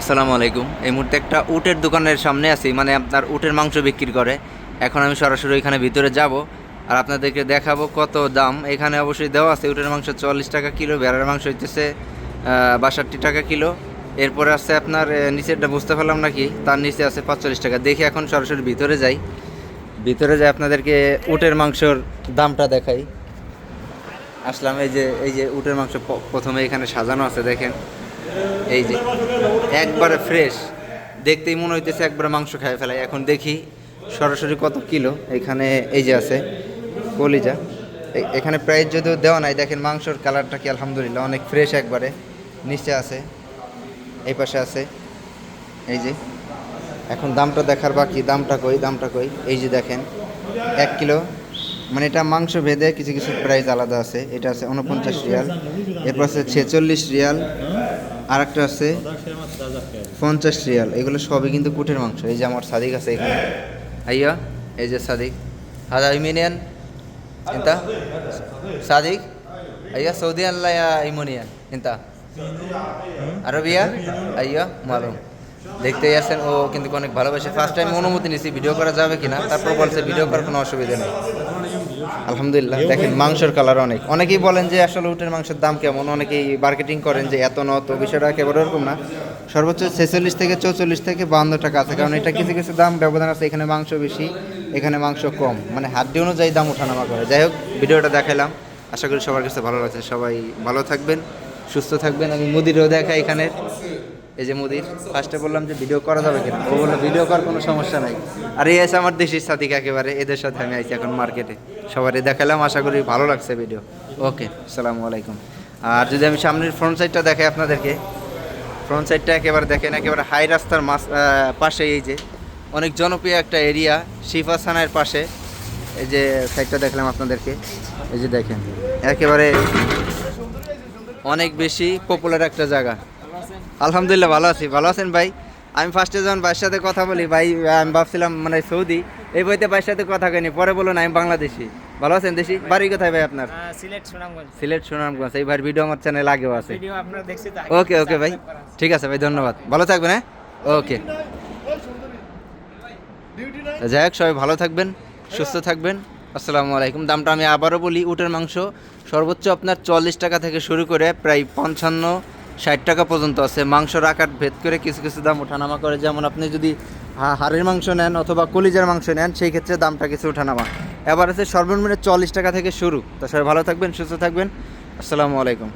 আসসালামু আলাইকুম। এই মুহূর্তে একটা উটের দোকানের সামনে আছি মানে আপনার উটের মাংস বিক্রি করে। এখন আমি সরাসরি ওইখানে ভিতরে যাব আর আপনাদেরকে দেখাবো কত দাম। এখানে অবশ্যই দেওয়া আছে উটের মাংস চল্লিশ টাকা কিলো, ভেড়ার মাংস হইতেছে বাষট্টি টাকা কিলো। এরপরে আছে আপনার নিচেরটা বুঝতে পারলাম নাকি? তার নিচে আছে পাঁচচল্লিশ টাকা। দেখি এখন সরাসরি ভিতরে যাই। ভিতরে যাই আপনাদেরকে উটের মাংসর দামটা দেখাই। আসলাম, এই যে এই যে উটের মাংস প্রথমে এখানে সাজানো আছে, দেখেন। এই যে, একবারে ফ্রেশ দেখতেই মনে হইতেছে একবারে মাংস খাই ফেলাই। এখন দেখি সরাসরি কত কিলো এখানে, এই যে আছে, কলিজা। এখানে প্রাইস যদিও দেওয়া নাই, দেখেন মাংসর কালারটা কি, আলহামদুলিল্লাহ, অনেক ফ্রেশ একবারে। নিচে আছে, এই পাশে আছে, এই যে। এখন দামটা দেখার বাকি, দামটা কই দামটা কই? এই যে দেখেন, এক কিলো। মানে এটা মাংস ভেদে কিছু কিছু প্রাইস আলাদা আছে। এটা আছে উনপঞ্চাশ রিয়াল, এরপর আছে ছেচল্লিশ রিয়াল। আর একটা আছে পঞ্চাশ রিয়াল। এগুলো সবই কিন্তু কুটের মাংস। এই যে আমার সাদিক আছে এখানে। আইয়া এই যে সাদিক। হাজা ইমিনিয়ান। চিন্তা সাদিক? আইয়া সৌদি আল্লাহ ইমোনিয়ান। চিন্তা আরবিয়া? আইয়া মালুম। দেখতেই আছেন, ও কিন্তু অনেক ভালোবাসে। ফার্স্ট টাইম অনুমতি নিছি ভিডিও করা যাবে কিনা? তারপর বলছে ভিডিও করার কোনো অসুবিধা নেই। আলহামদুলিল্লাহ। দেখেন মাংসের কালার অনেক। অনেকেই বলেন যে আসলে উটের মাংসের দাম কেমন? অনেকেই মার্কেটিং করেন যে এত নত বিষয়টা একেবারে ওরকম না। সর্বোচ্চ ছেচল্লিশ থেকে চৌচল্লিশ থেকে বাহান্ন টাকা আছে। কারণ এটা কিছু কিছু দাম ব্যবধান আছে এখানে মাংস বেশি এখানে মাংস কম। মানে হাড্ডি অনুযায়ী দাম ওঠানামা করে। যাই হোক ভিডিওটা দেখালাম। আশা করি সবার কাছে ভালো লাগছে। সবাই ভালো থাকবেন সুস্থ থাকবেন। আমি মুদিরও দেখাই এখানে। এই যে মুদির ফার্স্টে বললাম যে ভিডিও করা যাবে কিনা? ও বলল ভিডিও করার কোনো সমস্যা নাই। আর এই আছে আমার দেশের সাথী একেবারে এদের সাথে আমি আইছি এখন মার্কেটে সবারই দেখালাম আশা করি ভালো লাগছে ভিডিও ওকে আসসালামু আলাইকুম। আর যদি আমি সামনের ফ্রন্ট সাইডটা দেখাই আপনাদেরকে ফ্রন্ট সাইডটা একেবারে দেখেন একেবারে হাই রাস্তার মাস পাশে এই যে অনেক জনপ্রিয় একটা এরিয়া শিফা থানার পাশে। এই যে সাইডটা দেখলাম আপনাদেরকে। এই যে দেখেন একেবারে অনেক বেশি পপুলার একটা জায়গা। আলহামদুলিল্লাহ ভালো আছি। ভালো আছেন ভাই? আমি ফার্স্টে যখন ভাইয়ের সাথে কথা বলি ভাই আমি ভাবছিলাম মানে সৌদি এই বইতে ভাইয়ের সাথে কথা কইনি পরে বলুন আমি বাংলাদেশি। ভালো আছেন দেশি? বাড়ি কোথায় ভাই আপনার? সিলেট সুনামগঞ্জ। সিলেট সুনামগঞ্জ। এই ভাইয়ের ভিডিও আমার চ্যানেল আগেও আছে। ওকে ওকে ভাই। ঠিক আছে ভাই ধন্যবাদ। ভালো থাকবেন হ্যাঁ? ওকে যাই হোক সবাই ভালো থাকবেন সুস্থ থাকবেন। আসসালামু আলাইকুম। দামটা আমি আবারও বলি উটের মাংস সর্বোচ্চ আপনার চল্লিশ টাকা থেকে শুরু করে প্রায় পঞ্চান্ন ষাট টাকা পর্যন্ত আছে। মাংসর আকার ভেদ করে কিছু কিছু দাম ওঠানামা করে। যেমন আপনি যদি হাড়ের মাংস নেন অথবা কলিজার মাংস নেন, সেই ক্ষেত্রে দামটা কিছু ওঠানামা। এবার আছে সর্বনিম্ন চল্লিশ টাকা থেকে শুরু। তা সবাই ভালো থাকবেন, সুস্থ থাকবেন। আসসালামু আলাইকুম।